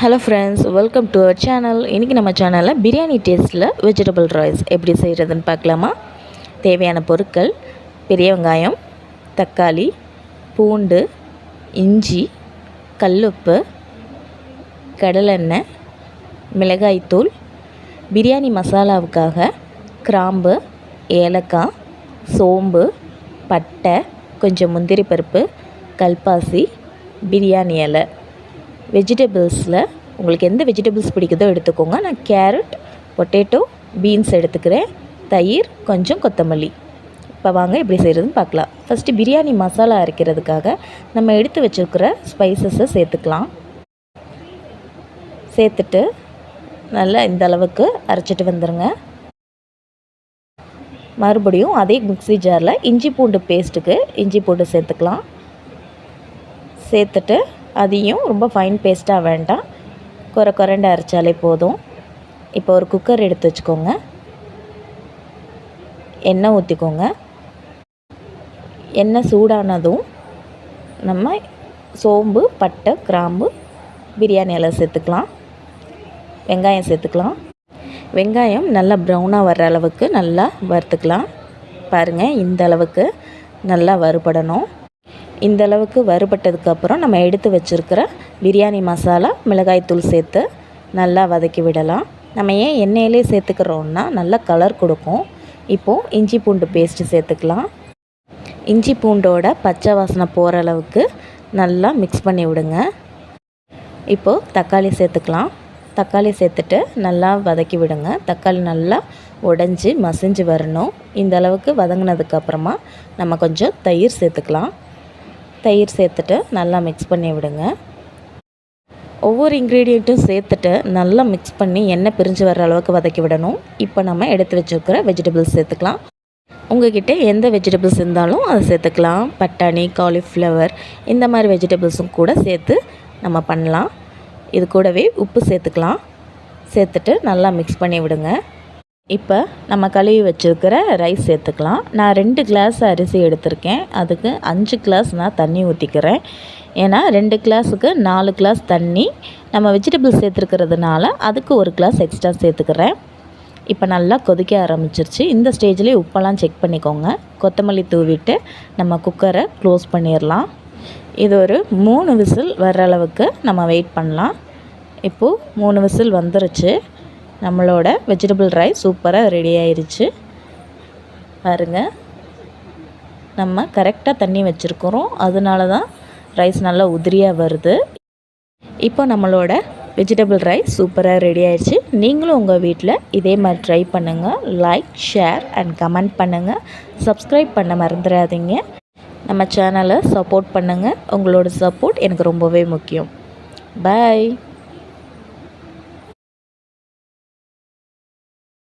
Hello friends welcome to our channel இன்றைக்கி நம்ம சேனலில் பிரியாணி டேஸ்ட்டில் வெஜிடபிள் ரைஸ் எப்படி செய்கிறதுன்னு பார்க்கலாமா? தேவையான பொருட்கள் பெரிய வெங்காயம் தக்காளி பூண்டு இஞ்சி கல்லுப்பு கடலெண்ணெய் மிளகாய்த்தூள் பிரியாணி மசாலாவுக்காக கிராம்பு ஏலக்காய் சோம்பு பட்டை கொஞ்சம் முந்திரி பருப்பு கல்பாசி பிரியாணி இலை. வெஜிடபிள்ஸில் உங்களுக்கு எந்த வெஜிடபிள்ஸ் பிடிக்குதோ எடுத்துக்கோங்க. நான் கேரட் பொட்டேட்டோ பீன்ஸ் எடுத்துக்கிறேன். தயிர் கொஞ்சம் கொத்தமல்லி. இப்போ வாங்க எப்படி செய்கிறதுன்னு பார்க்கலாம். ஃபஸ்ட்டு பிரியாணி மசாலா அரைக்கிறதுக்காக நம்ம எடுத்து வச்சுருக்கிற ஸ்பைசஸை சேர்த்துக்கலாம். சேர்த்துட்டு நல்லா இந்த அளவுக்கு அரைச்சிட்டு வந்துடுங்க மறுபடியும் அதே மிக்ஸி ஜாரில் இஞ்சி பூண்டு பேஸ்ட்டுக்கு இஞ்சி பூண்டு சேர்த்துக்கலாம். சேர்த்துட்டு அதையும் ரொம்ப ஃபைன் பேஸ்ட்டாக வேண்டாம். குறை குறைண்டு அரைச்சாலே போதும். இப்போ ஒரு குக்கர் எடுத்து வச்சுக்கோங்க. எண்ணெய் ஊற்றிக்கோங்க எண்ணெய் சூடானதும் நம்ம சோம்பு பட்டை கிராம்பு பிரியாணி எல்லாம் சேர்த்துக்கலாம். வெங்காயம் சேர்த்துக்கலாம். வெங்காயம் நல்லா ப்ரௌனாக வர்ற அளவுக்கு நல்லா வறுத்துக்கலாம். பாருங்கள் இந்த அளவுக்கு நல்லா வறுபடணும். இந்த அளவுக்கு வறுபட்டதுக்கப்புறம் நம்ம எடுத்து வச்சுருக்கிற பிரியாணி மசாலா மிளகாய்த்தூள் சேர்த்து நல்லா வதக்கி விடலாம். நம்ம ஏன் எண்ணெயிலே சேர்த்துக்கிறோன்னா நல்லா கலர் கொடுக்கும். இப்போது இஞ்சி பூண்டு பேஸ்ட்டு சேர்த்துக்கலாம். இஞ்சி பூண்டோட பச்சை வாசனை போகிற அளவுக்கு நல்லா மிக்ஸ் பண்ணி விடுங்க. இப்போது தக்காளி சேர்த்துக்கலாம். தக்காளி சேர்த்துட்டு நல்லா வதக்கி விடுங்க. தக்காளி நல்லா உடஞ்சி மசிஞ்சு வரணும். இந்த அளவுக்கு வதங்கினதுக்கப்புறமா நம்ம கொஞ்சம் தயிர் சேர்த்துக்கலாம். தயிர் சேர்த்துட்டு நல்லா மிக்ஸ் பண்ணி விடுங்க. ஒவ்வொரு இன்க்ரீடியண்ட்டும் சேர்த்துட்டு நல்லா மிக்ஸ் பண்ணி எண்ணெய் பிரிஞ்சு வர அளவுக்கு வதக்கி விடணும். இப்போ நம்ம எடுத்து வச்சுருக்கிற வெஜிடபிள்ஸ் சேர்த்துக்கலாம். உங்ககிட்ட எந்த வெஜிடபிள்ஸ் இருந்தாலும் அதை சேர்த்துக்கலாம். பட்டாணி காலிஃப்ளவர் இந்த மாதிரி வெஜிடபிள்ஸும் கூட சேர்த்து நம்ம பண்ணலாம். இது கூடவே உப்பு சேர்த்துக்கலாம். சேர்த்துட்டு நல்லா மிக்ஸ் பண்ணி விடுங்க. இப்போ நம்ம கழுவி வச்சுருக்கிற ரைஸ் சேர்த்துக்கலாம். நான் ரெண்டு கிளாஸ் அரிசி எடுத்திருக்கேன். அதுக்கு அஞ்சு கிளாஸ் நான் தண்ணி ஊற்றிக்கிறேன் ஏன்னா ரெண்டு கிளாஸுக்கு நாலு கிளாஸ் தண்ணி நம்ம வெஜிடபிள்ஸ் சேர்த்துருக்கிறதுனால அதுக்கு ஒரு கிளாஸ் எக்ஸ்ட்ரா சேர்த்துக்கிறேன். இப்போ நல்லா கொதிக்க ஆரம்பிச்சிருச்சு. இந்த ஸ்டேஜ்லேயே உப்பெல்லாம் செக் பண்ணிக்கோங்க. கொத்தமல்லி தூவிட்டு நம்ம குக்கரை க்ளோஸ் பண்ணிடலாம். இது ஒரு மூணு விசில் வர்ற அளவுக்கு நம்ம வெயிட் பண்ணலாம். இப்போது மூணு விசில் வந்துருச்சு. நம்மளோட வெஜிடபிள் ரைஸ் சூப்பராக ரெடி ஆயிடுச்சு பாருங்கள் நம்ம கரெக்டாக தண்ணி வச்சுருக்குறோம். அதனால தான் ரைஸ் நல்லா உதிரியாக வருது. இப்போ நம்மளோட வெஜிடபிள் ரைஸ் சூப்பராக ரெடி ஆயிடுச்சு நீங்களும் உங்கள் வீட்டில் இதே மாதிரி ட்ரை பண்ணுங்கள் லைக் ஷேர் அண்ட் கமெண்ட் பண்ணுங்கள் சப்ஸ்கிரைப் பண்ண மறந்துடாதீங்க. நம்ம சேனலை சப்போர்ட் பண்ணுங்கள் உங்களோட சப்போர்ட் எனக்கு ரொம்பவே முக்கியம். பாய்